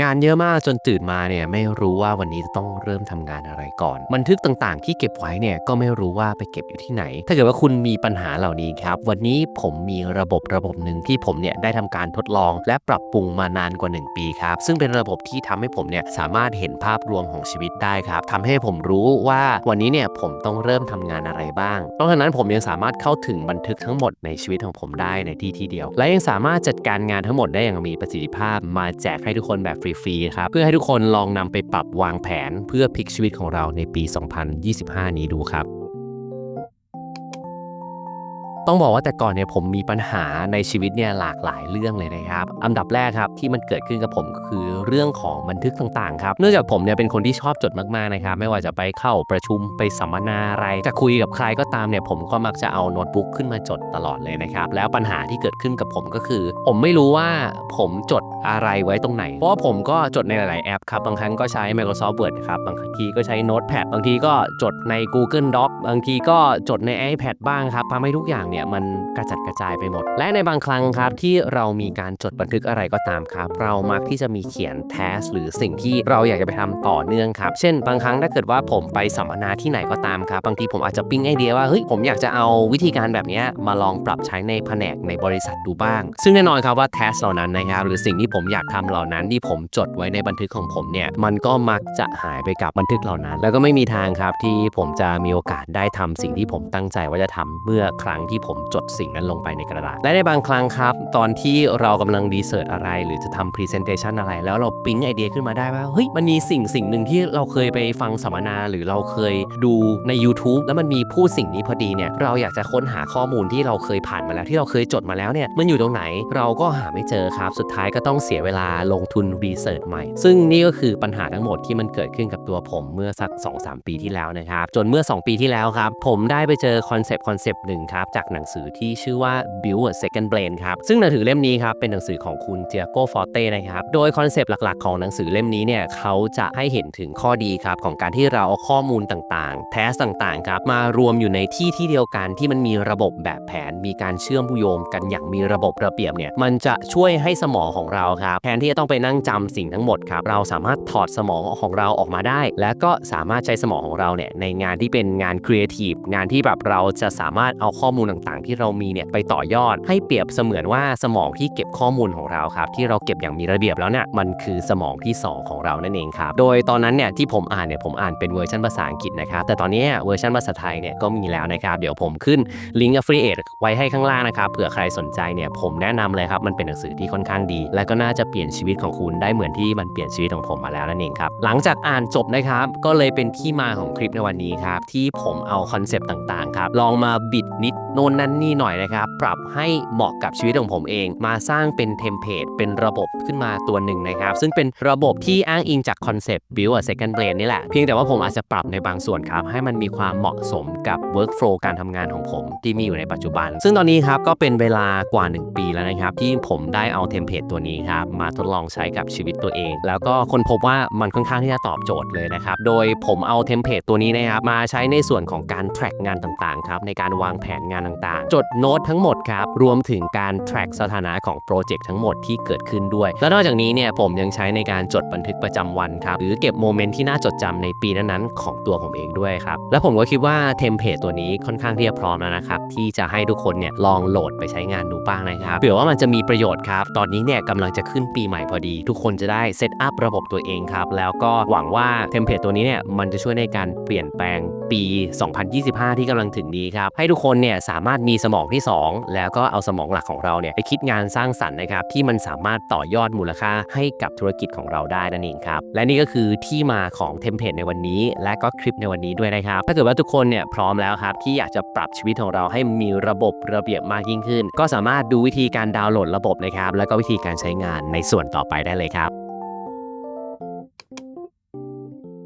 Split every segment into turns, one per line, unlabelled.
งานเยอะมากจนตื่นมาเนี่ยไม่รู้ว่าวันนี้จะต้องเริ่มทำงานอะไรก่อน บันทึกต่างๆ ที่เก็บไว้เนี่ยก็ไม่รู้ว่าไปเก็บอยู่ที่ไหน ถ้าเกิดว่าคุณมีปัญหาเหล่านี้ครับ วันนี้ผมมีระบบระบบหนึ่งที่ผมเนี่ยได้ทำการทดลอง และปรับปรุงมานานกว่า 1 ปีครับ ซึ่งเป็นระบบที่ทำให้ผมเนี่ยสามารถเห็นภาพรวมของชีวิตได้ครับทำให้ผมรู้ว่าวันนี้เนี่ยผมต้องเริ่มทำงานอะไรบ้างนอกจากนั้นผมยังสามารถเข้าถึงบันทึกทั้งหมดในชีวิตของผมได้ในที่ที่เดียว และยังสามารถจัดการงานทั้งหมดได้อย่างมีประสิทธิภาพ มาแจกให้ทุกคนแบบฟรีๆครับเพื่อให้ทุกคนลองนำไปปรับวางแผนเพื่อพลิกชีวิตของเราในปี 2025 นี้ดูครับ ต้องบอกว่าแต่ก่อนเนี่ยผมมีปัญหาในชีวิตเนี่ยหลากหลายเรื่องเลยนะครับ อันดับแรกครับที่มันเกิดขึ้นกับผมก็คือเรื่องของบันทึกต่างๆครับเนื่องจากผมเนี่ยเป็นคนที่ชอบจดมากๆนะครับไม่ว่าจะไปเข้าประชุมไปสัมมนาอะไร จะคุยกับใครก็ตามเนี่ยผมก็มักจะเอาโน้ตบุ๊กขึ้นมาจดตลอดเลยนะครับแล้วปัญหาที่เกิดขึ้นกับผมก็คือ ผมไม่รู้ว่าผมจดอะไรไว้ตรงไหน เพราะว่าผมก็จดในหลายๆแอปครับบางครั้งก็ใช้ Microsoft Word ครับบางทีก็ใช้ Notepad บางทีก็จดใน Google Doc บางทีก็จดใน iPad บ้างครับทำให้ทุกอย่างเนี่ยมันกระจัดกระจายไปหมด และในบางครั้งครับที่เรามีการจดบันทึกอะไรก็ตามครับ เรามักที่จะมีเขียน task หรือสิ่งที่เราอยากจะไปทำต่อเนื่องครับ เช่น บางครั้งถ้าเกิดว่าผมไปสัมมนาที่ไหนก็ตามครับบางทีผมอาจจะปิ๊งไอเดียว่าเฮ้ยผมอยากจะเอาวิธีการแบบนี้มาลองปรับใช้ในแผนกในบริษัทดูบ้าง ซึ่งแน่นอนครับว่า task เหล่านั้นนะครับหรือสิ่งที่ผมอยากทำเหล่านั้นที่ผมจดไว้ในบันทึกของผมเนี่ยมันก็มักจะหายไปกับบันทึกเหล่านั้น แล้วก็ไม่มีทางครับที่ผมจะมีโอกาสได้ทำสิ่งที่ผมตั้งใจว่าจะทำเมื่อครั้งที่ผมจดสิ่งนั้นลงไปในกระดาษ และในบางครั้งครับ ตอนที่เรากำลังดีเซิร์ตอะไร หรือจะทำพรีเซนเตชันอะไร แล้วเราปิ๊งไอเดียขึ้นมาได้ว่าเฮ้ยมันมีสิ่งสิ่งหนึ่งที่เราเคยไปฟังสัมมนาหรือเราเคยดูใน YouTube แล้วมันมีพูดสิ่งนี้พอดีเนี่ยเราอยากจะค้นหาข้อมูลที่เราเคยผ่านมาแล้วที่เราเคยจดมาแล้วเนี่ยมันอยู่ตรงไหนเราก็หาไม่เจอครับ สุดท้ายก็ต้องเสียเวลาลงทุนรีเสิร์ชใหม่ ซึ่งนี่ก็คือปัญหาทั้งหมดที่มันเกิดขึ้นกับตัวผมเมื่อสัก 2-3 ปีที่แล้วนะครับจนเมื่อ 2 ปีที่แล้วครับผมได้ไปเจอคอนเซปต์คอนเซปต์หนึ่งครับจากหนังสือที่ชื่อว่า Build a Second Brain ครับ ซึ่งหนังสือเล่มนี้ครับ เป็นหนังสือของคุณเจียโกฟอร์เต้นะครับ โดยคอนเซปต์หลักๆ ของหนังสือเล่มนี้เนี่ยเขาจะให้เห็นถึงข้อดีครับ ของการที่เราเอาข้อมูลต่างๆ แทสต่างๆ ครับ มารวมอยู่ในที่ที่เดียวกันที่มันมีระบบแบบแผน มีการเชื่อมโยงกันอย่างมีระบบระเบียบเนี่ย มันจะช่วยให้สมองของเราครับ แทนที่จะต้องไปนั่งจำสิ่งทั้งหมดครับ เราสามารถถอดสมองของเราออกมาได้ และก็สามารถใช้สมองของเราเนี่ยในงานที่เป็นงานครีเอทีฟงานที่แบบเราจะสามารถเอาข้อมูลต่างๆ ที่เรามีเนี่ยไปต่อยอดให้เปรียบเสมือนว่าสมองที่เก็บข้อมูลของเราครับที่เราเก็บอย่างมีระเบียบแล้วเนี่ยมันคือสมองที่ 2 ของเรานั่นเองครับโดยตอนนั้นเนี่ยที่ผมอ่านเนี่ยผมอ่านเป็นเวอร์ชันภาษาอังกฤษนะครับแต่ตอนนี้เวอร์ชันภาษาไทยเนี่ยก็มีแล้วนะครับเดี๋ยวผมขึ้นลิงก์ affiliate ไว้ให้ข้างล่างนะครับเผื่อใครสนใจเนี่ยผมแนะนำเลยครับมันเป็นหนังสือที่ค่อนข้างดี และก็น่าจะเปลี่ยนชีวิตของคุณได้เหมือนที่มันเปลี่ยนชีวิตของผมมาแล้วนั่นเองครับหลังจากอ่านจบนะครับก็เลยเป็นที่มาของคลิปในวันนี้ครับที่ผมเอาคอนเซปต์ต่างๆครับลองมาบิดนิดโน่นนั่นนี่หน่อยนะครับ ปรับให้เหมาะกับชีวิตของผมเอง มาสร้างเป็นเทมเพลตเป็นระบบขึ้นมาตัวหนึ่งนะครับ ซึ่งเป็นระบบที่อ้างอิงจากคอนเซปต์ Build a Second Brain นี่แหละ เพียงแต่ว่าผมอาจจะปรับในบางส่วนครับ ให้มันมีความเหมาะสมกับ workflow การทำงานของผมที่มีอยู่ในปัจจุบัน ซึ่งตอนนี้ครับก็เป็นเวลากว่า 1 ปีแล้วนะครับ ที่ผมได้เอาเทมเพลตตัวนี้ครับมาทดลองใช้กับชีวิตตัวเอง แล้วก็คนพบว่ามันค่อนข้างที่จะตอบโจทย์เลยนะครับ โดยผมเอาเทมเพลตตัวนี้นะครับมาใช้ในส่วนของการ track งานต่างๆครับในการวางแผนงานต่างๆ จดโน้ตทั้งหมดครับ รวมถึงการ track สถานะของโปรเจกต์ทั้งหมดที่เกิดขึ้นด้วย แล้วนอกจากนี้เนี่ยผมยังใช้ในการจดบันทึกประจำวันครับ หรือเก็บโมเมนต์ที่น่าจดจำในปีนั้นๆ ของตัวผมเองด้วยครับ และผมก็คิดว่าเทมเพลตตัวนี้ค่อนข้างที่จะพร้อมแล้วนะครับ ที่จะให้ทุกคนเนี่ยลองโหลดไปใช้งานดูบ้างนะครับเผื่อว่ามันจะมีประโยชน์ครับ ตอนนี้เนี่ยกำลังจะขึ้นปีใหม่พอดี ทุกคนจะได้เซตอัพระบบตัวเองครับ แล้วก็หวังว่าเทมเพลตตัวนี้เนี่ยมันจะช่วยในการเปลี่ยนแปลงปี 2025 ที่กำลังถึงนี้ครับ ให้ทุกคนเนี่ยสามารถมีสมองที่ 2 แล้วก็เอาสมองหลักของเราเนี่ยไปคิดงานสร้างสรรค์นะครับที่มันสามารถต่อยอดมูลค่าให้กับธุรกิจของเราได้นั่นเองครับและนี่ก็คือที่มาของเทมเพลตในวันนี้ และก็คลิปในวันนี้ด้วยนะครับถ้าเกิดว่าทุกคนเนี่ยพร้อมแล้วครับที่อยากจะปรับชีวิตของเราให้มีระบบระเบียบมากยิ่งขึ้น ก็สามารถดูวิธีการดาวน์โหลดระบบนะครับแล้วก็วิธีการใช้งานในส่วนต่อไปได้เลยครับ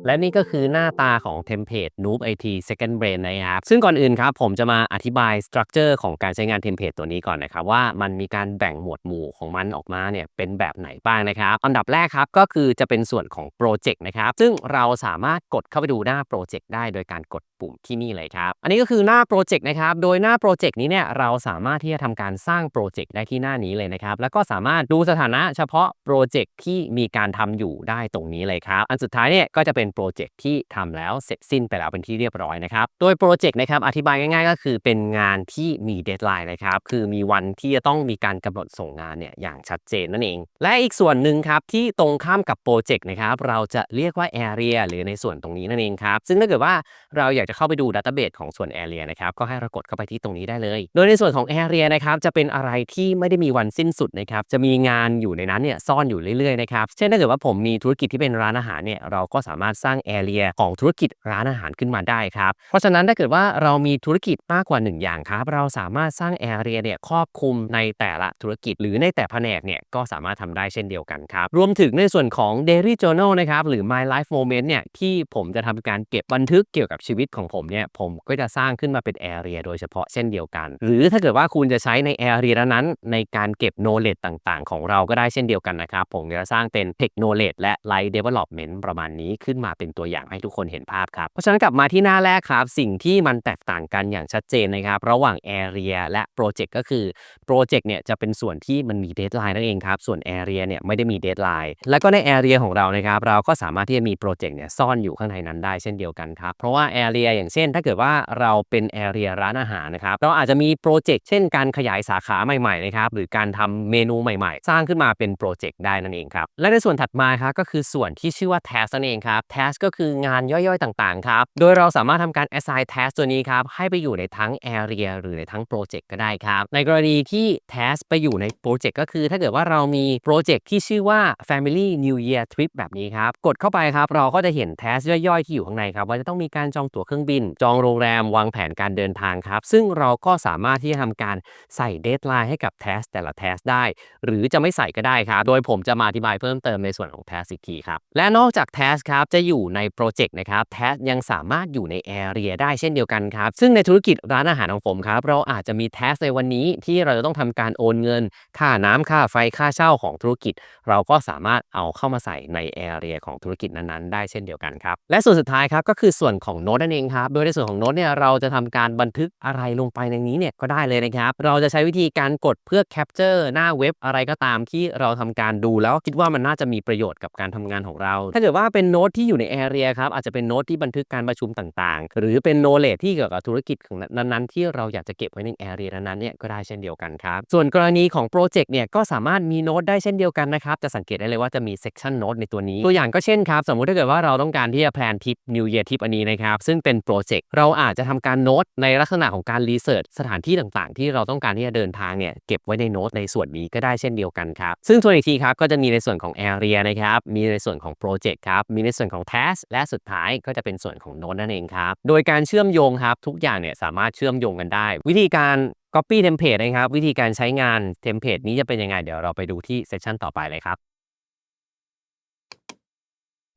และนี่ก็คือหน้าตาของเทมเพลต Noob IT Second Brain นะครับ ซึ่งก่อนอื่นครับผมจะมาอธิบายสตรัคเจอร์ของการใช้งานเทมเพลตตัวนี้ก่อนนะครับ ว่ามันมีการแบ่งหมวดหมู่ของมันออกมาเนี่ยเป็นแบบไหนบ้างนะครับ อันดับแรกครับก็คือจะเป็นส่วนของโปรเจกต์นะครับ ซึ่งเราสามารถกดเข้าไปดูหน้าโปรเจกต์ได้โดยการกดปุ่มที่นี่เลยครับ อันนี้ก็คือหน้าโปรเจกต์นะครับ โดยหน้าโปรเจกต์นี้เนี่ยเราสามารถที่จะทำการสร้างโปรเจกต์ได้ที่หน้านี้เลยนะครับ แล้วก็สามารถดูสถานะเฉพาะโปรเจกต์ที่มีการทำอยู่ได้ตรงนี้เลยครับ อันสุดท้ายเนี่ยก็จะเป็นโปรเจกต์ที่ทำแล้วเสร็จสิ้นไปแล้วเป็นที่เรียบร้อยนะครับ โดยโปรเจกต์นะครับอธิบายง่ายๆ ก็คือเป็นงานที่มีเดทไลน์นะครับ คือมีวันที่จะต้องมีการกำหนดส่งงานเนี่ยอย่างชัดเจนนั่นเอง และอีกส่วนหนึ่งครับที่ตรงข้ามกับโปรเจกต์นะครับเราจะเรียกว่า Area หรือในส่วนตรงนี้นั่นเองครับซึ่งถ้าเกิดว่าเราอยากจะเข้าไปดูดัตเตอร์เบสของส่วน Area นะครับก็ให้เรากดเข้าไปที่ตรงนี้ได้เลย โดยในส่วนของ Area นะครับจะเป็นอะไรที่ไม่ได้มีวันสิ้นสุดนะครับจะมีงานอยู่ในนั้นเนี่ยซ่อนอยู่เรื่อยๆนะครับเช่นถ้าเกิดว่าผมมีธุรกิจที่เป็นร้านอาหารเนี่ยเราก็สามารถสร้าง Area ของธุรกิจร้านอาหารขึ้นมาได้ครับ เพราะฉะนั้นถ้าเกิดว่าเรามีธุรกิจมากกว่า 1 อย่างครับ เราสามารถสร้าง Area เนี่ยครอบคลุมในแต่ละธุรกิจ หรือในแต่แผนกเนี่ยก็สามารถทำได้เช่นเดียวกันครับ รวมถึงในส่วนของ Daily Journal นะครับหรือ My Life Moment เนี่ยที่ผมจะทำการเก็บบันทึกเกี่ยวกับชีวิตของผมเนี่ยผมก็จะสร้างขึ้นมาเป็น Area โดยเฉพาะเช่นเดียวกัน หรือถ้าเกิดว่าคุณจะใช้ใน Area นั้นในการเก็บ knowledge ต่างๆ ของเราก็ได้เช่นเดียวกันนะครับผมจะสร้างเป็น Tech Knowledge และ Life Development ประมาณนี้ขึ้นมาเป็นตัวอย่างให้ทุกคนเห็นภาพครับ เพราะฉะนั้นกลับมาที่หน้าแรกครับ สิ่งที่มันแตกต่างกันอย่างชัดเจนนะครับ ระหว่าง Area และ Project ก็คือ Project เนี่ยจะเป็นส่วนที่มันมี Deadline นั่นเองครับ ส่วน Area เนี่ยไม่ได้มี Deadline แล้วก็ใน Area ของเรานะครับ เราก็สามารถที่จะมี Project เนี่ยซ่อนอยู่ข้างในนั้นได้เช่นเดียวกันครับ เพราะว่า Area อย่างเช่น ถ้าเกิดว่าเราเป็น Area ร้านอาหารนะครับเราอาจจะมีโปรเจกต์เช่นการขยายสาขาใหม่ๆนะครับหรือการทำเมนูใหม่ๆ สร้างขึ้นมาเป็นโปรเจกต์ได้นั่นเองครับและในส่วนถัดมาครับก็คือส่วนที่ชื่อว่า task นั่นเองครับ task ก็คืองานย่อยๆ ต่างๆ ครับ โดยเราสามารถทำการ assign task ตัวนี้ครับ ให้ไปอยู่ในทั้ง area หรือในทั้งโปรเจกต์ก็ได้ครับ ในกรณีที่ task ไปอยู่ในโปรเจกต์ก็คือ ถ้าเกิดว่าเรามีโปรเจกต์ที่ชื่อว่า family new year trip แบบนี้ครับ กดเข้าไปครับ เราก็จะเห็น task ย่อยๆ ที่อยู่ข้างในครับ ว่าจะต้องมีการจองตั๋วเครื่องบิน จองโรงแรม วางแผนการเดินทางครับ ซึ่งเราก็สามารถที่จะทำการใส่เดทไลน์ให้กับ task แต่ละ task ได้ หรือจะไม่ใส่ก็ได้ครับ โดยผมจะมาอธิบายเพิ่มเติมในส่วนของ task อีกทีครับ และนอกจาก task ครับจะอยู่ในโปรเจกต์นะครับ task ยังสามารถอยู่ใน area ได้เช่นเดียวกันครับ ซึ่งในธุรกิจร้านอาหารของผมครับ เราอาจจะมี task ในวันนี้ที่เราจะต้องทำการโอนเงิน ค่าน้ำค่าไฟค่าเช่าของธุรกิจ เราก็สามารถเอาเข้ามาใส่ใน area ของธุรกิจนั้นๆ ได้เช่นเดียวกันครับ และส่วนสุดท้ายครับก็คือส่วนของโน้ตนั่นเองครับโดยในส่วนของโน้ตเนี่ยเราจะทำการบันทึกอะไรลงไปในนี้เนี่ยก็ได้เลยนะครับเราจะใช้วิธีการกดเพื่อ capture หน้าเว็บอะไรก็ตามที่เราทำการดูแล้วคิดว่ามันน่าจะมีประโยชน์กับการทำงานของเรา ถ้าเกิดว่าเป็นโน้ตที่อยู่ใน area ครับอาจจะเป็นโน้ตที่บันทึกการประชุมต่างๆ หรือเป็น knowledge ที่เกี่ยวกับธุรกิจของนั้นๆ ที่เราอยากจะเก็บไว้ใน area นั้นๆเนี่ยก็ได้เช่นเดียวกันครับ ส่วนกรณีของโปรเจกต์เนี่ยก็สามารถมีโน้ตได้เช่นเดียวกันนะครับจะสังเกตได้เลยว่าจะมี section note ในตัวนี้ ตัวอย่างก็เช่นครับสมมุติถ้าเกิดว่าเราต้องการที่จะแพลนทริป New Year ทริปอันนี้นะครับซึ่งเป็นโปรเจกต์เราอาจจะทำการโน้ตในลักษณะของการรีเสิร์ชสถานที่ต่างๆ ที่เราต้องการที่จะเดินทางเนี่ยเก็บไว้ในโน้ตในส่วนนี้ก็ได้เช่นเดียวกันครับซึ่งทวนอีกทีครับก็จะมีในส่วนของ area นะครับมีในส่วนของโปรเจกต์ครับมีในส่วนของ task และสุดท้ายก็จะเป็นส่วนของโน้ตนั่นเองครับ โดยการเชื่อมโยงครับทุกอย่างเนี่ยสามารถเชื่อมโยงกันได้ วิธีการ Copy Template นะครับ วิธีการใช้งานเทมเพลตนี้จะเป็นยังไง เดี๋ยวเราไปดูที่เซสชันต่อไปเลยครับ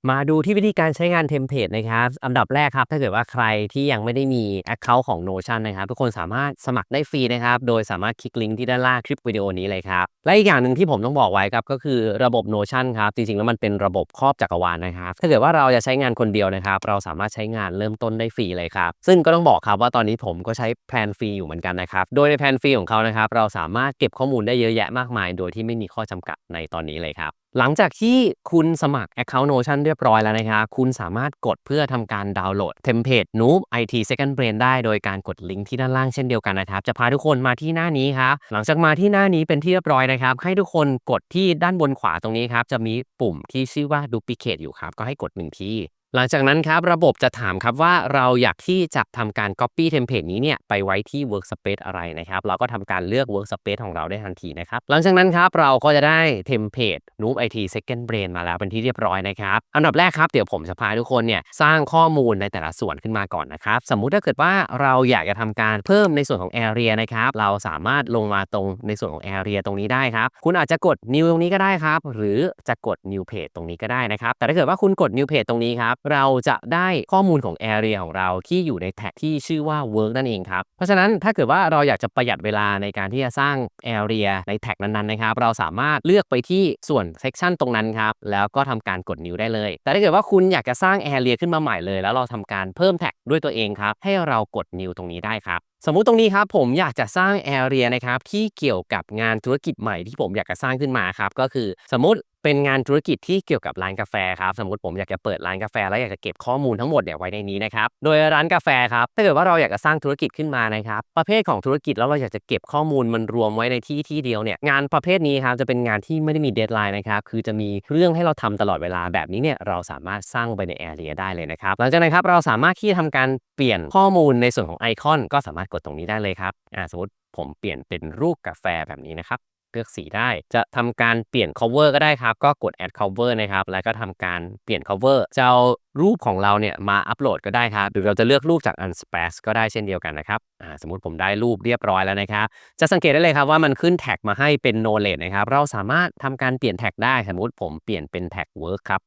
มาดูที่วิธีการใช้งานเทมเพลตนะครับ อันดับแรกครับ ถ้าเกิดว่าใครที่ยังไม่ได้มี Account ของ Notion นะครับ ทุกคนสามารถสมัครได้ฟรีนะครับ โดยสามารถคลิกลิงก์ที่ด้านล่างคลิปวิดีโอนี้เลยครับ และอีกอย่างหนึ่งที่ผมต้องบอกไว้ครับ ก็คือระบบ Notion ครับ จริงๆ แล้วมันเป็นระบบครอบจักรวาลนะครับ ถ้าเกิดว่าเราจะใช้งานคนเดียวนะครับ เราสามารถใช้งานเริ่มต้นได้ฟรีเลยครับ ซึ่งก็ต้องบอกครับว่าตอนนี้ผมก็ใช้แพลนฟรีอยู่เหมือนกันนะครับ โดยในแพลนฟรีของเขานะครับ เราสามารถเก็บข้อมูลได้เยอะแยะมากมาย โดยที่ไม่มีข้อจำกัดในตอนนี้เลยครับหลังจากที่คุณสมัคร Account Notion เรียบร้อยแล้วนะครับ คุณสามารถกดเพื่อทำการดาวน์โหลดเทมเพลต Noob IT Second Brain ได้โดยการกดลิงก์ที่ด้านล่างเช่นเดียวกันนะครับ จะพาทุกคนมาที่หน้านี้ครับ หลังจากมาที่หน้านี้เป็นที่เรียบร้อยนะครับ ให้ทุกคนกดที่ด้านบนขวาตรงนี้ครับ จะมีปุ่มที่ชื่อว่า Duplicate อยู่ครับ ก็ให้กดหนึ่งที หลังจากนั้นครับระบบจะถามครับว่าเราอยากที่จะทำการ Copy Template นี้เนี่ยไปไว้ที่ Workspace อะไรนะครับเราก็ทำการเลือก Workspace ของเราได้ทันทีนะครับหลังจากนั้นครับเราก็จะได้ Template Noob IT Second Brain มาแล้วเป็นที่เรียบร้อยนะครับอันดับแรกครับเดี๋ยวผมจะพาทุกคนเนี่ยสร้างข้อมูลในแต่ละส่วนขึ้นมาก่อนนะครับสมมุติถ้าเกิดว่าเราอยากจะทำการเพิ่มในส่วนของ Area นะครับเราสามารถลงมาตรงในส่วนของ Area ตรงนี้ได้ครับคุณอาจจะกด New ตรงนี้ก็ได้ครับหรือจะกด New Page ตรงนี้ก็ได้นะครับแต่ถ้าเกิดว่าคุณกด New Page ตรงนี้ครับเราจะได้ข้อมูลของ area ของเราที่อยู่ในแท็กที่ชื่อว่า work นั่นเองครับ เพราะฉะนั้นถ้าเกิดว่าเราอยากจะประหยัดเวลาในการที่จะสร้าง area ในแท็กนั้นๆนะครับ เราสามารถเลือกไปที่ส่วน section ตรงนั้นครับ แล้วก็ทำการกด new ได้เลย แต่ถ้าเกิดว่าคุณอยากจะสร้าง area ขึ้นมาใหม่เลย แล้วเราทำการเพิ่มแท็กด้วยตัวเองครับ ให้เรากด new ตรงนี้ได้ครับสมมุติตรงนี้ครับผมอยากจะสร้าง area นะครับที่เกี่ยวกับงานธุรกิจใหม่ที่ผมอยากจะสร้างขึ้นมาครับก็คือสมมติ เป็นงานธุรกิจที่เกี่ยวกับร้านกาแฟครับสมมติผมอยากจะเปิดร้านกาแฟแล้วอยากจะเก็บข้อมูลทั้งหมดเนี่ยไว้ในนี้นะครับโดยร้านกาแฟครับถ้าเกิดว่าเราอยากจะสร้างธุรกิจขึ้นมานะครับประเภทของธุรกิจแล้วเราอยากจะเก็บข้อมูลมันรวมไว้ในที่ที่เดียวเนี่ยงานประเภทนี้ครับจะเป็นงานที่ไม่ได้มีเดทไลน์นะครับคือจะมีเรื่องให้เราทำตลอดเวลาแบบนี้เนี่ยเราสามารถสร้างไปในแอเรียได้เลยนะครับหลังจากนั้นครับเราสามารถที่จะทำการเปลี่ยนข้อมูลในส่วนของไอคอนก็สามารถกดตรงนี้ได้เลยครับอ่าสมมติผมเปลี่ยนเป็นรูปกาแฟแบบนี้นะครับ เลือกสีได้ จะทำการเปลี่ยน cover ก็ได้ครับ ก็กด add cover นะครับ แล้วก็ทำการเปลี่ยน cover จะเอารูปของเราเนี่ยมาอัปโหลดก็ได้ครับ หรือเราจะเลือกรูปจาก unsplash ก็ได้เช่นเดียวกันนะครับอ่าสมมุติผมได้รูปเรียบร้อยแล้วนะครับ จะสังเกตได้เลยครับว่ามันขึ้นแท็กมาให้เป็น knowledge นะครับ เราสามารถทำการเปลี่ยนแท็กได้ สมมุติผมเปลี่ยนเป็นแท็ก work ครับ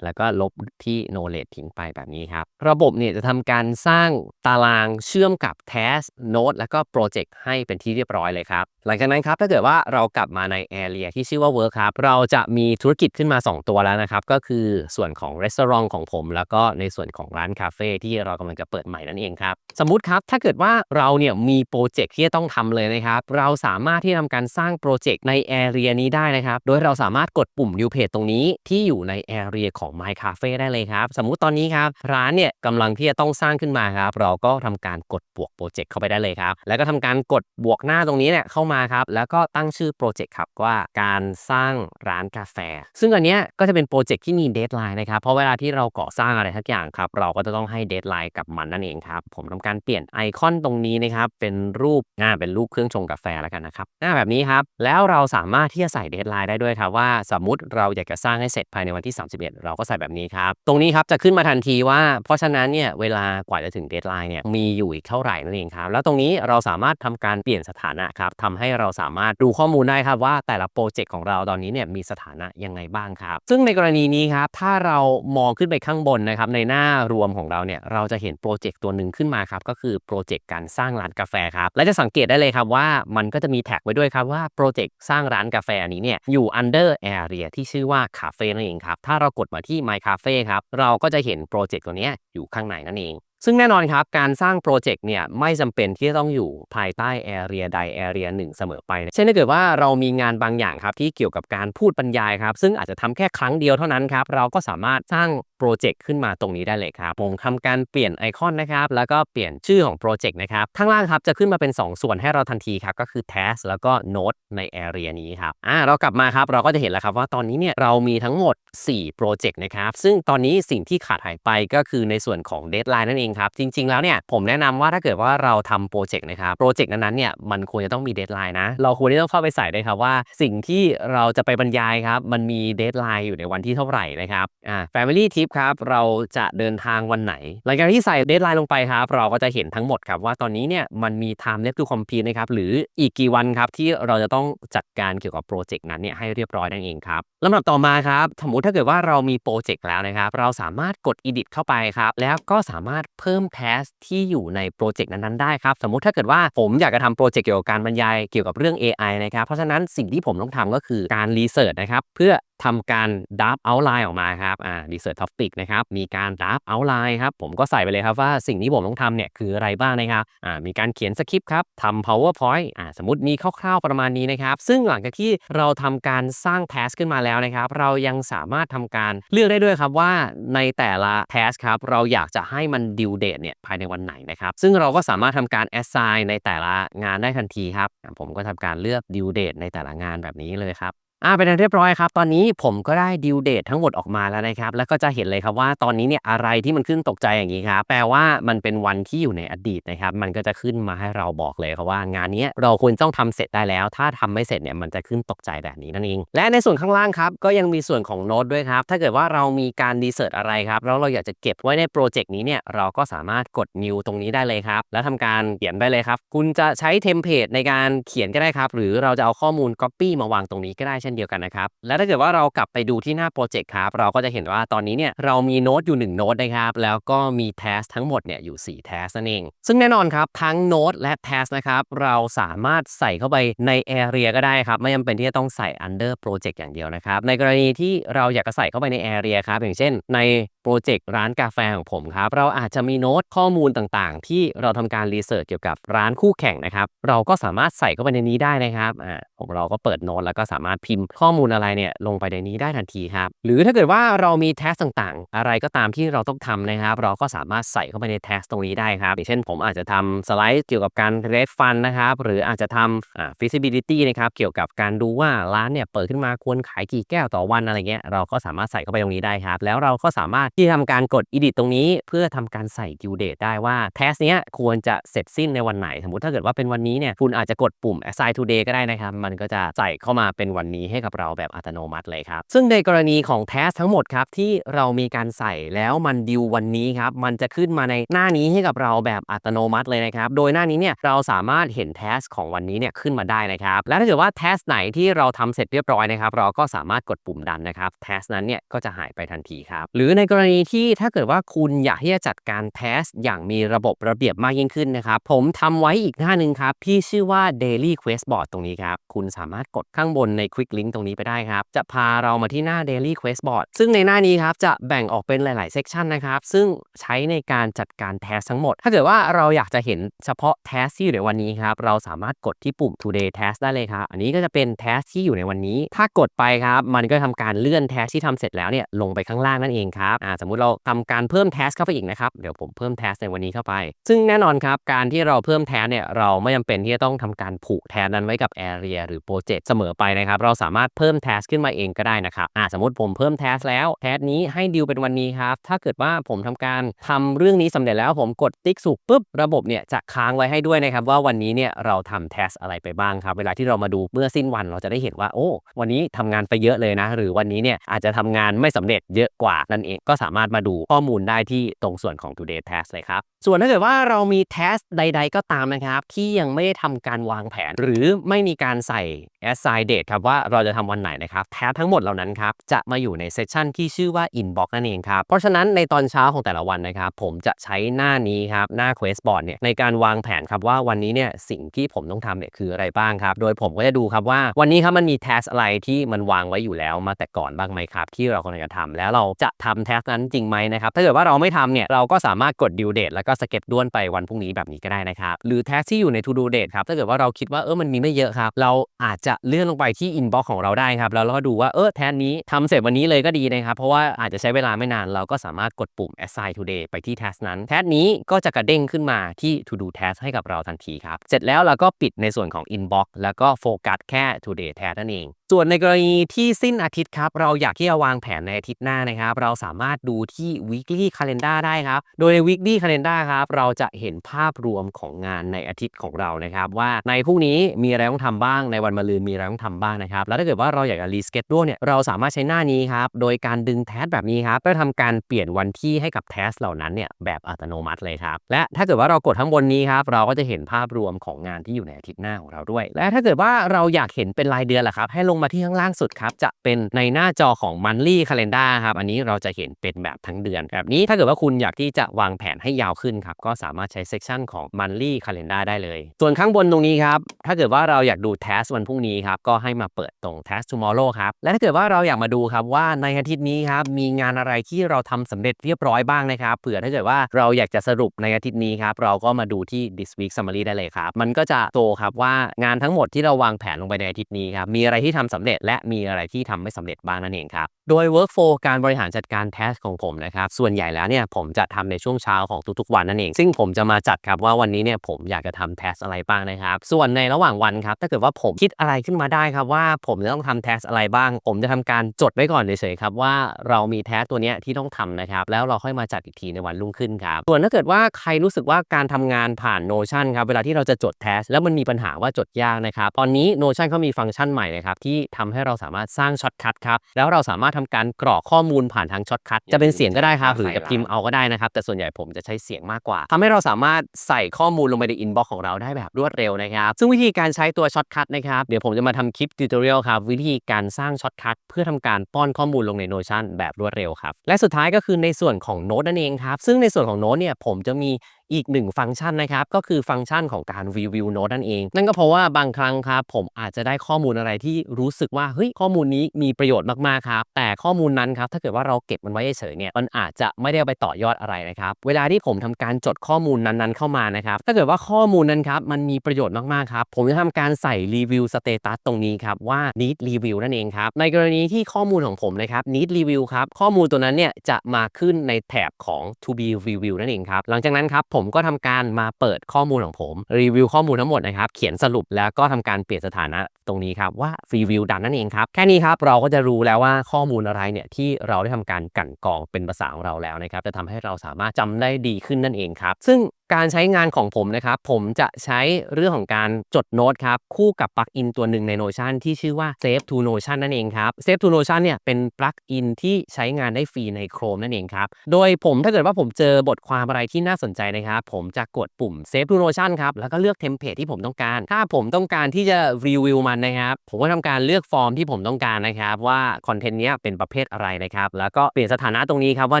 แล้วก็ลบที่ knowledge ทิ้งไปแบบนี้ครับ ระบบเนี่ยจะทำการสร้างตารางเชื่อมกับ task note แล้วก็ project ให้เป็นที่เรียบร้อยเลยครับ หลังจากนั้นครับถ้าเกิดว่าเรากลับมาใน area ที่ชื่อว่า work ครับ เราจะมีธุรกิจขึ้นมา 2 ตัวแล้วนะครับ ก็คือส่วนของ restaurant ของผม แล้วก็ในส่วนของร้านคาเฟ่ที่เรากำลังจะเปิดใหม่นั่นเองครับ สมมุติครับถ้าเกิดว่าเราเนี่ยมีโปรเจกต์ที่จะต้องทำเลยนะครับ เราสามารถที่ทำการสร้างโปรเจกต์ใน area นี้ได้นะครับ โดยเราสามารถกดปุ่ม new page ตรงนี้ที่อยู่ใน area ของ my cafe ได้เลยครับ สมมุติตอนนี้ครับ ร้านเนี่ยกำลังที่จะต้องสร้างขึ้นมาครับ เราก็ทำการกดบวกโปรเจกต์เข้าไปได้เลยครับ แล้วก็ทำการกดบวกหน้าตรงนี้เนี่ยเข้ามาครับ แล้วก็ตั้งชื่อโปรเจกต์ครับว่าการสร้างร้านกาแฟ ซึ่งอันเนี้ยก็จะเป็นโปรเจกต์ที่มีเดทไลน์นะครับ เพราะเวลาที่เราก่อสร้างอะไรทักอย่างครับ เราก็จะต้องให้เดทไลน์กับมันนั่นเองครับ ผมทำการเปลี่ยนไอคอนตรงนี้นะครับ เป็นรูปหน้าเป็นรูปเครื่องชงกาแฟแล้วกันนะครับ หน้าแบบนี้ครับ แล้วเราสามารถที่จะใส่เดทไลน์ได้ด้วยครับว่าสมมติเราอยากจะสร้างให้เสร็จภายในวันที่ 31 เราก็ใส่แบบนี้ครับ ตรงนี้ครับจะขึ้นมาทันทีว่า เพราะฉะนั้นเนี่ยเวลากว่าจะถึงเดทไลน์เนี่ยมีอยู่อีกเท่าไหร่นั่นเองครับ แล้วตรงนี้เราสามารถทำการเปลี่ยนสถานะครับทำให้เราสามารถดูข้อมูลได้ครับว่าแต่ละโปรเจกต์ของเราตอนนี้เนี่ยมีสถานะยังไงบ้างครับ ซึ่งในกรณีนี้ครับถ้าเรามองขึ้นไปข้างบนนะครับในหน้ารวมของเราเนี่ยเราจะเห็นโปรเจกต์ตัวหนึ่งขึ้นมาครับก็คือโปรเจกต์การสร้างร้านกาแฟครับและจะสังเกตได้เลยครับว่ามันก็จะมีแท็กไว้ด้วยครับว่าโปรเจกต์สร้างร้านกาแฟนี้เนี่ยอยู่ under area ที่ชื่อว่าคาเฟ่นั่นเองครับถ้าเรากดมาที่ my cafe ครับ เราก็จะเห็นโปรเจกต์ตัวนี้อยู่ข้างในนั่นเอง ซึ่งแน่นอนครับ การสร้างโปรเจกต์เนี่ยไม่จำเป็นที่จะต้องอยู่ภายใต้ area ใด area หนึ่งเสมอไป เช่นถ้าเกิดว่าเรามีงานบางอย่างครับที่เกี่ยวกับการพูดบรรยายครับ ซึ่งอาจจะทำแค่ครั้งเดียวเท่านั้นครับ เราก็สามารถสร้างโปรเจกต์ขึ้นมาตรงนี้ได้เลยครับผมทำการเปลี่ยนไอคอนนะครับ แล้วก็เปลี่ยนชื่อของโปรเจกต์นะครับข้างล่างครับจะขึ้นมาเป็น 2 ส่วนให้เราทันทีครับก็คือ task แล้วก็ note ใน area นี้ครับอ่าเรากลับมาครับเราก็จะเห็นแล้วครับว่าตอนนี้เนี่ยเรามีทั้งหมด4โปรเจกต์นะครับซึ่งตอนนี้สิ่งที่ขาดหายไปก็คือในส่วนของ deadline นั่นเองครับ จริง ๆ แล้วเนี่ยผมแนะนำว่าถ้าเกิดว่าเราทำโปรเจกต์นะครับโปรเจกต์นั้นๆเนี่ยมันควรจะต้องมี deadline นะ เราควรที่ต้องเข้าไปใส่ด้วยครับว่า สิ่งที่เราจะไปบรรยายครับ มันมี deadline อยู่ในวันที่เท่าไหร่นะครับอ่า family tip ครับเราจะเดินทางวันไหน หลังจากที่ใส่ deadline ลงไปครับ เราก็จะเห็นทั้งหมดครับว่าตอนนี้เนี่ยมันมี time left to complete นะครับหรืออีกกี่วันครับที่เราจะต้องจัดการเกี่ยวกับโปรเจกต์นั้นเนี่ยให้เรียบร้อยนั่นเองครับลำดับต่อมาครับสมมติถ้าเกิดว่าเรามีโปรเจกต์แล้วนะครับ เราสามารถกด edit เข้าไปครับ แล้วก็สามารถเพิ่มแทสที่อยู่ในโปรเจกต์นั้นๆได้ครับ สมมุติถ้าเกิดว่าผมอยากจะทำโปรเจกต์เกี่ยวกับการบรรยายเกี่ยวกับเรื่อง AI นะครับ เพราะฉะนั้นสิ่งที่ผมต้องทำก็คือการรีเสิร์ชนะครับ เพื่อ ทำการดับเอาไลน์ออกมาครับอ่ารีเสิร์ท็อปิกนะครับมีการดับเอาไลน์ครับผมก็ใส่ไปเลยครับว่าสิ่งที่ผมต้องทำเนี่ยคืออะไรบ้างนะครับอ่ามีการเขียนสคริปต์ครับทำ powerpoint อ่าสมมติมีคร่าวๆประมาณนี้นะครับ ซึ่งหลังจากที่เราทำการสร้าง task ขึ้นมาแล้วนะครับ เรายังสามารถทำการเลือกได้ด้วยครับว่าในแต่ละ task ครับเราอยากจะให้มัน due date เนี่ยภายในวันไหนนะครับซึ่งเราก็สามารถทำการ assign ในแต่ละงานได้ทันทีครับผมก็ทำการเลือก due date ในแต่ละงานแบบนี้เลยครับ อ่าเป็นอันเรียบร้อยครับ ตอนนี้ผมก็ได้ดิวเดททั้งหมดออกมาแล้วนะครับ แล้วก็จะเห็นเลยครับว่าตอนนี้เนี่ยอะไรที่มันขึ้นตกใจอย่างนี้ครับแปลว่ามันเป็นวันที่อยู่ในอดีตนะครับ มันก็จะขึ้นมาให้เราบอกเลยครับว่างานนี้เราควรต้องทำเสร็จได้แล้ว ถ้าทำไม่เสร็จเนี่ยมันจะขึ้นตกใจแบบนี้นั่นเอง และในส่วนข้างล่างครับก็ยังมีส่วนของโน้ตด้วยครับ ถ้าเกิดว่าเรามีการดีเซิร์ตอะไรครับแล้วเราอยากจะเก็บไว้ในโปรเจกต์นี้เนี่ยเราก็สามารถกด new ตรงนี้ได้เลยครับแล้วทำการเขียนไปเลยครับ คุณจะใช้เทมเพลตในการเขียนก็ได้ครับ หรือเราจะเอาข้อมูล copy มาวางตรงนี้ก็ได้เช่นช่นเดียวกันนะครับ และถ้าเกิดว่าเรากลับไปดูที่หน้าโปรเจกต์ครับ เราก็จะเห็นว่าตอนนี้เนี่ยเรามีโน้ตอยู่1โน้ตนะครับ แล้วก็มี task ทั้งหมดเนี่ยอยู่4 task นั่นเอง ซึ่งแน่นอนครับ ทั้งโน้ตและ task นะครับ เราสามารถใส่เข้าไปใน area ก็ได้ครับ ไม่จำเป็นที่จะต้องใส่ under project อย่างเดียวนะครับ ในกรณีที่เราอยากจะใส่เข้าไปใน area ครับ อย่างเช่น ในโปรเจกต์ร้านกาแฟของผมครับ เราอาจจะมีโน้ตข้อมูลต่างๆ ที่เราทำการรีเสิร์ชเกี่ยวกับร้านคู่แข่งนะครับ เราก็สามารถใส่เข้าไปในนี้ได้นะครับ อ่าผมเราก็เปิดโน้ตแล้วก็สามารถพิมพ์ข้อมูลอะไรเนี่ยลงไปในนี้ได้ทันทีครับ หรือถ้าเกิดว่าเรามีแท็กต่างๆ อะไรก็ตามที่เราต้องทำนะครับ เราก็สามารถใส่เข้าไปในแท็กตรงนี้ได้ครับอย่างเช่นผมอาจจะทำสไลด์เกี่ยวกับการเรดฟันนะครับ หรืออาจจะทำอ่า feasibility นะครับเกี่ยวกับการดูว่าร้านเนี่ยเปิดขึ้นมาควรขายกี่แก้วต่อวันอะไรเงี้ยเราก็สามารถใส่เข้าไปตรงนี้ได้ครับ แล้วเราก็สามารถที่จะทำการกด edit ตรงนี้ เพื่อทำการใส่ due date ได้ว่าแทสเนี้ยควรจะเสร็จสิ้นในวันไหน สมมติถ้าเกิดว่าเป็นวันนี้เนี่ยคุณอาจจะกดปุ่ม assign today ก็ได้นะครับ มันก็จะใส่เข้ามาเป็นวันนี้ให้กับเราแบบอัตโนมัติเลยครับ ซึ่งในกรณีของแทสทั้งหมดครับที่เรามีการใส่แล้วมันดิววันนี้ครับมันจะขึ้นมาในหน้านี้ให้กับเราแบบอัตโนมัติเลยนะครับ โดยหน้านี้เนี่ยเราสามารถเห็นแทสของวันนี้เนี่ยขึ้นมาได้นะครับ และถ้าเกิดว่าแทสไหนที่เราทำเสร็จเรียบร้อยนะครับ เราก็สามารถกดปุ่มดันนะครับแทสนั้นเนี่ยก็จะหายไปทันทีครับ หรือในกรณีที่ถ้าเกิดว่าคุณอยากที่จะจัดการแทสอย่างมีระบบระเบียบมากยิ่งขึ้นนะครับ ผมทำไว้อีกหน้าหนึ่งครับที่ชื่อว่า Daily Quest Board ตรงนี้ครับคุณสามารถกดข้างบนใน Quick Link ตรงนี้ไปได้ครับ จะพาเรามาที่หน้า Daily Quest Board ซึ่งในหน้านี้ครับจะแบ่งออกเป็นหลาย ๆ เซกชันนะครับ ซึ่งใช้ในการจัดการแทสทั้งหมด ถ้าเกิดว่าเราอยากจะเห็นเฉพาะแทสที่อยู่ในวันนี้ครับ เราสามารถกดที่ปุ่ม Today Task ได้เลยครับ อันนี้ก็จะเป็นแทสที่อยู่ในวันนี้ ถ้ากดไปครับ มันก็ทำการเลื่อนแทสที่ทำเสร็จแล้วเนี่ยลงไปข้างล่างนั่นเองครับอ่าสมมุติเราทำการเพิ่มแทสเข้าไปอีกนะครับเดี๋ยวผมเพิ่มแทสในวันนี้เข้าไป ซึ่งแน่นอนครับการที่เราเพิ่มแทสเนี่ยเราไม่จำเป็นที่จะต้องทำการผูกแทสนั้นไว้กับ Area หรือโปรเจกต์เสมอไปนะครับเราสาามารถเพิ่มแทสขึ้นมาเองก็ได้นะครับอ่าสมมติผมเพิ่มแทสแล้วแทสนี้ให้ดิวเป็นวันนี้ครับ ถ้าเกิดว่าผมทำการทำเรื่องนี้สำเร็จแล้วผมกดติ๊กสุกปุ๊บระบบเนี่ยจะค้างไว้ให้ด้วยนะครับว่าวันนี้เนี่ยเราทำแทสอะไรไปบ้างครับ เวลาที่เรามาดูเมื่อสิ้นวันเราจะได้เห็นว่าโอ้ วันนี้ทำงานไปเยอะเลยนะ หรือวันนี้เนี่ยอาจจะทำงานไม่สำเร็จเยอะกว่านั่นเองก็สามารถมาดูข้อมูลได้ที่ตรงส่วนของ today task เลยครับส่วนถ้าเกิดว่าเรามี task ใด ๆ ก็ตามนะครับ ที่ยังไม่ได้ทำการวางแผน หรือไม่มีการใส่ assign date ครับว่าเราจะทำวันไหนนะครับ task ทั้งหมดเหล่านั้นครับ จะมาอยู่ในเซสชันที่ชื่อว่า inbox นั่นเองครับ เพราะฉะนั้นในตอนเช้าของแต่ละวันนะครับ ผมจะใช้หน้านี้ครับ หน้า quest board เนี่ยในการวางแผนครับว่าวันนี้เนี่ยสิ่งที่ผมต้องทำเนี่ยคืออะไรบ้างครับ โดยผมก็จะดูครับว่าวันนี้ครับมันมี task อะไรที่มันวางไว้อยู่แล้วมาแต่ก่อนบ้างไหมครับ ที่เรากำลังจะทำแล้วเราจะทำ task นั้นจริงไหมนะครับถ้าเกิดว่าเราไม่ทำเนี่ยเราก็สามารถกด due date แล้วก็สเก็ตด้วนไปวันพรุ่งนี้แบบนี้ก็ได้นะครับ หรือ task ที่อยู่ใน to do date ครับ ถ้าเกิดว่าเราคิดว่าเออมันมีไม่เยอะครับ เราอาจจะเลื่อนลงไปที่ inbox ของเราได้ครับ แล้วเราก็ดูว่าเออ task นี้ทำเสร็จวันนี้เลยก็ดีนะครับ เพราะว่าอาจจะใช้เวลาไม่นาน เราก็สามารถกดปุ่ม assign today ไปที่ task นั้น task นี้ก็จะกระเด้งขึ้นมาที่ to do task ให้กับเราทันทีครับ เสร็จแล้วเราก็ปิดในส่วนของ inbox แล้วก็โฟกัสแค่ today task นั่นเอง ส่วนในกรณีที่สิ้นอาทิตย์ครับ เราอยากที่จะวางแผนในอาทิตย์หน้านะครับ เราสามารถดูที่ weekly calendar ได้ครับ โดยใน weekly calendar ครับ เราจะเห็นภาพรวมของงานในอาทิตย์ของเรานะครับ ว่าในพรุ่งนี้มีอะไรต้องทำบ้าง ในวันมะรืนมีอะไรต้องทำบ้างนะครับ แล้วถ้าเกิดว่าเราอยากจะ reschedule เนี่ย เราสามารถใช้หน้านี้ครับ โดยการดึงแทสแบบนี้ครับเพื่อทำการเปลี่ยนวันที่ให้กับแทสเหล่านั้นเนี่ยแบบอัตโนมัติเลยครับ และถ้าเกิดว่าเรากดข้างบนนี้ครับ เราก็จะเห็นภาพรวมของงานที่อยู่ในอาทิตย์หน้าของเราด้วย และถ้าเกิดว่าเราอยากเห็นเป็นรายเดือนล่ะครับ ให้ลงมาที่ข้างล่างสุดครับจะเป็นในหน้าจอของ monthly calendar ครับอันนี้เราจะเห็นเป็นแบบทั้งเดือนแบบนี้ถ้าเกิดว่าคุณอยากที่จะวางแผนให้ยาวขึ้นครับก็สามารถใช้ section ของ monthly calendar ได้เลย ส่วนข้างบนตรงนี้ครับถ้าเกิดว่าเราอยากดู task วันพรุ่งนี้ครับก็ให้มาเปิดตรง task tomorrow ครับและถ้าเกิดว่าเราอยากมาดูครับว่าในอาทิตย์นี้ครับมีงานอะไรที่เราทำสำเร็จเรียบร้อยบ้างนะครับเผื่อถ้าเกิดว่าเราอยากจะสรุปในอาทิตย์นี้ครับเราก็มาดูที่ this week summary ได้เลยครับมันก็จะโชว์ครับว่างานทั้งหมดที่เราวางแผนลงไปในอาทิตย์นี้ครับมีอะไรที่ทำสำเร็จ และมีอะไรที่ทำไม่สำเร็จบ้างนั่นเองครับ โดย workflow การบริหารจัดการ task ของผมนะครับ ส่วนใหญ่แล้วเนี่ยผมจะทำในช่วงเช้าของทุกๆวันนั่นเอง ซึ่งผมจะมาจัดครับว่าวันนี้เนี่ยผมอยากจะทำ task อะไรบ้างนะครับ ส่วนในระหว่างวันครับ ถ้าเกิดว่าผมคิดอะไรขึ้นมาได้ครับว่าผมจะต้องทำ task อะไรบ้าง ผมจะทำการจดไว้ก่อนเฉยๆครับว่าเรามี task ตัวเนี้ยที่ต้องทำนะครับ แล้วเราค่อยมาจัดอีกทีในวันรุ่งขึ้นครับ ส่วนถ้าเกิดว่าใครรู้สึกว่าการทำงานผ่าน Notion ครับ เวลาที่เราจะจด task แล้วมันมีปัญหาว่าจดยากนะครับ ตอนนี้ Notion เขามีฟังก์ชันใหม่เลยครับที่ทำให้เราสามารถสร้างช็อตคัทครับ แล้วเราสามารถทำการกรอกข้อมูลผ่านทางช็อตคัทจะเป็นเสียงก็ได้ครับหรือจะพิมพ์เอาก็ได้นะครับ แต่ส่วนใหญ่ผมจะใช้เสียงมากกว่าทำให้เราสามารถใส่ข้อมูลลงไปในอินบ็อกซ์ของเราได้แบบรวดเร็วนะครับ ซึ่งวิธีการใช้ตัวช็อตคัทนะครับเดี๋ยวผมจะมาทำคลิปติวตอเรียลครับวิธีการสร้างช็อตคัทเพื่อทำการป้อนข้อมูลลงใน Notion แบบรวดเร็วครับและสุดท้ายก็คือในส่วนของโน้ตนั่นเองครับซึ่งในส่วนของโน้ตเนี่ยผมจะมี อีกหนึ่งฟังก์ชันนะครับ ก็คือฟังก์ชันของการรีวิวโน้ตนั่นเอง นั่นก็เพราะว่าบางครั้งครับผมอาจจะได้ข้อมูลอะไรที่รู้สึกว่าเฮ้ยข้อมูลนี้มีประโยชน์มากๆครับแต่ข้อมูลนั้นครับถ้าเกิดว่าเราเก็บมันไว้เฉยๆเนี่ยมันอาจจะไม่ได้ไปต่อยอดอะไรนะครับเวลาที่ผมทำการจดข้อมูลนั้นๆเข้ามานะครับถ้าเกิดว่าข้อมูลนั้นครับมันมีประโยชน์มากๆครับผมจะทำการใส่รีวิวสเตตัสตรงนี้ครับว่า need review นั่นเองครับในกรณีที่ข้อมูลของผมนะครับ need review ครับข้อมูลตัวนั้นเนี่ยจะมาขึ้นในแถบของ to be review นั่นเองครับหลังจากนั้นครับผมมก็ทำการมาเปิดข้อมูลของผม รีวิวข้อมูลทั้งหมดนะครับ เขียนสรุปแล้วก็ทำการเปลี่ยนสถานะตรงนี้ครับว่ารีวิวดันนั่นเองครับ แค่นี้ครับเราก็จะรู้แล้วว่าข้อมูลอะไรเนี่ยที่เราได้ทำการกั่นกรองเป็นภาษาของเราแล้วนะครับจะทำให้เราสามารถจำได้ดีขึ้นนั่นเองครับ ซึ่งการใช้งานของผมนะครับ ผมจะใช้เรื่องของการจดโน้ตครับ คู่กับปลั๊กอินตัวหนึ่งใน Notion ที่ชื่อว่า Save to Notion นั่นเองครับ Save to Notion เนี่ยเป็นปลั๊กอินที่ใช้งานได้ฟรีใน Chrome นั่นเองครับ โดยผมถ้าเกิดว่าผมเจอบทความอะไรที่น่าสนใจนะครับผมจะกดปุ่ม Save to Notion ครับแล้วก็เลือกเทมเพลตที่ผมต้องการ ถ้าผมต้องการที่จะรีวิวมันนะครับ ผมก็ทำการเลือกฟอร์มที่ผมต้องการนะครับ ว่าคอนเทนต์เนี้ยเป็นประเภทอะไรนะครับ แล้วก็เปลี่ยนสถานะตรงนี้ครับว่า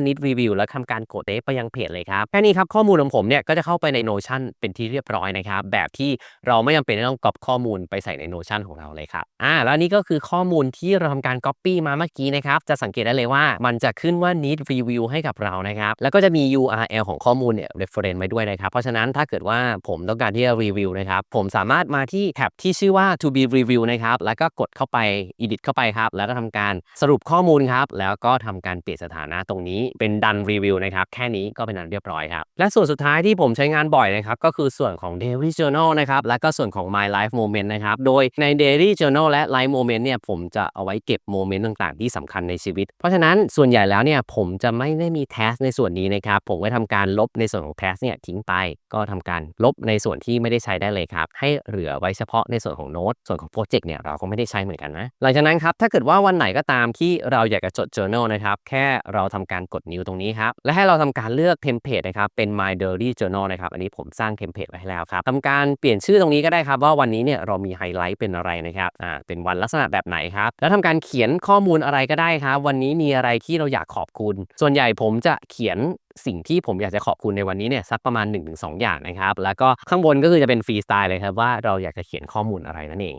need review แล้วทำการกดเดฟไปยังเพจเลยครับแค่นี้ครับข้อมูลของผมเนี่ยก็จะเข้าไปใน Notion เป็นที่เรียบร้อยนะครับแบบที่เราไม่จำเป็นต้องก๊อปข้อมูลไปใส่ใน Notion ของเราเลยครับอ่าแล้วนี่ก็คือข้อมูลที่เราทำการ Copy มาเมื่อกี้นะครับจะสังเกตได้เลยว่ามันจะขึ้นว่า need review ให้กับเรานะครับแล้วก็จะมี URL ของข้อมูลเนี่ย reference ไว้ด้วยนะครับ เพราะฉะนั้นถ้าเกิดว่าผมต้องการที่จะรีวิวนะครับ ผมสามารถมาที่แท็บที่ชื่อว่า to be review นะครับ แล้วก็กดเข้าไป edit เข้าไปครับ แล้วก็ทำการสรุปข้อมูลครับ แล้วก็ทำการเปลี่ยนสถานะตรงนี้เป็น done review นะครับ แค่นี้ก็เป็นอันเรียบร้อยครับ และส่วนสุดท้ายที่ผมใช้งานบ่อยนะครับ ก็คือส่วนของ daily journal นะครับ และก็ส่วนของ my life moment นะครับ โดยใน daily journal และ life moment เนี่ย ผมจะเอาไว้เก็บโมเมนต์ต่างๆ ที่สำคัญในชีวิต เพราะฉะนั้นส่วนใหญ่แล้วเนี่ย ผมจะไม่ได้มีแทสในส่วนนี้นะครับ ผมก็ทำการลบในส่วนของแทสเนี่ยทิ้งไปก็ทำการลบในส่วนที่ไม่ได้ใช้ได้เลยครับ ให้เหลือไว้เฉพาะในส่วนของโน้ตส่วนของโปรเจกต์เนี่ยเราก็ไม่ได้ใช้เหมือนกันนะ หลังจากนั้นครับถ้าเกิดว่าวันไหนก็ตามที่เราอยากจะจด journal นะครับแค่เราทำการกดนิ้วตรงนี้ครับและให้เราทำการเลือกเทมเพลตนะครับเป็น my daily journal นะครับอันนี้ผมสร้างเทมเพลตไว้ให้แล้วครับทำการเปลี่ยนชื่อตรงนี้ก็ได้ครับว่าวันนี้เนี่ยเรามีไฮไลท์เป็นอะไรนะครับอ่าเป็นวันลักษณะแบบไหนครับแล้วทำการเขียนข้อมูลอะไรก็ได้ครับ วันนี้มีอะไรที่เราอยากขอบคุณ ส่วนใหญ่ผมจะเขียน สิ่งที่ผมอยากจะขอบคุณในวันนี้เนี่ยสักประมาณ 1-2 อย่างนะครับ แล้วก็ข้างบนก็คือจะเป็นฟรีสไตล์เลยครับว่าเราอยากจะเขียนข้อมูลอะไรนั่นเอง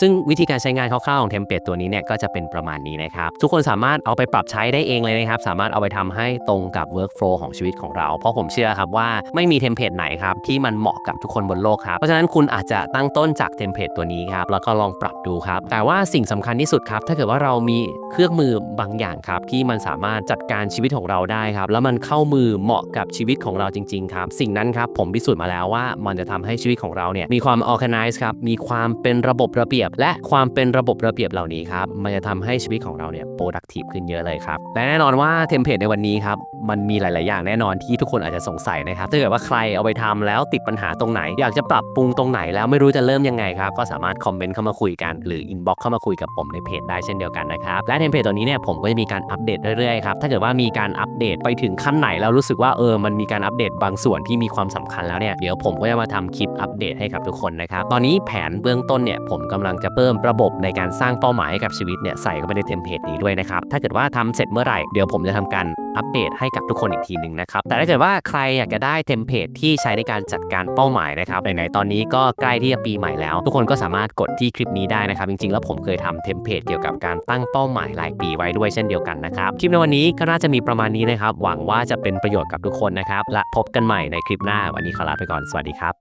ซึ่งวิธีการใช้งานคร่าวๆของเทมเพลตตัวนี้เนี่ยก็จะเป็นประมาณนี้นะครับ ทุกคนสามารถเอาไปปรับใช้ได้เองเลยนะครับ สามารถเอาไปทำให้ตรงกับ workflow ของชีวิตของเรา เพราะผมเชื่อครับว่าไม่มีเทมเพลตไหนครับที่มันเหมาะกับทุกคนบนโลกครับ เพราะฉะนั้นคุณอาจจะตั้งต้นจากเทมเพลตตัวนี้ครับ แล้วก็ลองปรับดูครับ แต่ว่าสิ่งสำคัญที่สุดครับ ถ้าเกิดว่าเรามีเครื่องมือบางอย่างครับที่มันสามารถจัดการชีวิตของเราได้ครับ แล้วมันเข้ามือเหมาะกับชีวิตของเราจริง ๆ ครับ สิ่งนั้นครับผมพิสูจน์มาแล้วว่ามันจะทำให้ชีวิตของเราเนี่ยมีความ organize ครับ มีความเป็นระบบระเบียบและความเป็นระบบระเบียบเหล่านี้ครับมันจะทำให้ชีวิตของเราเนี่ย productive ขึ้นเยอะเลยครับและแน่นอนว่าเทมเพลตในวันนี้ครับมันมีหลาย ๆ อย่างแน่นอนที่ทุกคนอาจจะสงสัยนะครับถ้าเกิดว่าใครเอาไปทำแล้วติดปัญหาตรงไหน อยากจะปรับปรุงตรงไหนแล้วไม่รู้จะเริ่มยังไงครับก็สามารถคอมเมนต์เข้ามาคุยกันหรืออินบ็อกเข้ามาคุยกับผมในเพจได้เช่นเดียวกันนะครับและเทมเพลตตัวนี้เนี่ยผมก็จะมีการอัปเดตเรื่อย ๆ ครับถ้าเกิดว่ามีการอัปเดตไปถึงขั้นไหนแล้วรู้สึกว่าเออมันมีการอัปเดตบางส่วนที่มีความสำคัญแล้วเนี่ยเดี๋ยวผมก็จะมาทำคลิปอัปเดตให้กับทุกคนนะครับตอนนี้แผนเบื้องต้นเนี่ยผมกำลังจะเพิ่มระบบในการสร้างเป้าหมายให้กับชีวิตเนี่ยใส่เข้าไปในเทมเพลตนี้ด้วยนะครับถ้าเกิดว่าทำเสร็จเมื่อไหร่เดี๋ยวผมจะทำการอัปเดตให้กับทุกคนอีกทีหนึ่งนะครับแต่ถ้าเกิดว่าใครอยากจะได้เทมเพลตที่ใช้ในการจัดการเป้าหมายนะครับไหนๆตอนนี้ก็ใกล้ที่จะปีใหม่แล้ว ทุกคนก็สามารถกดที่คลิปนี้ได้นะครับจริงๆ แล้วผมเคยทำเทมเพลตเกี่ยวกับการตั้งเป้าหมายรายปีไว้ด้วยเช่นเดียวกันนะครับคลิปในวันนี้ก็น่าจะมีประมาณนี้นะครับหวังว่าจะเป็นประโยชน์กับทุกคนนะครับและพบกันใหม่ในคลิปหน้าวันนี้ขอลาไปก่อนสวัสดีครับ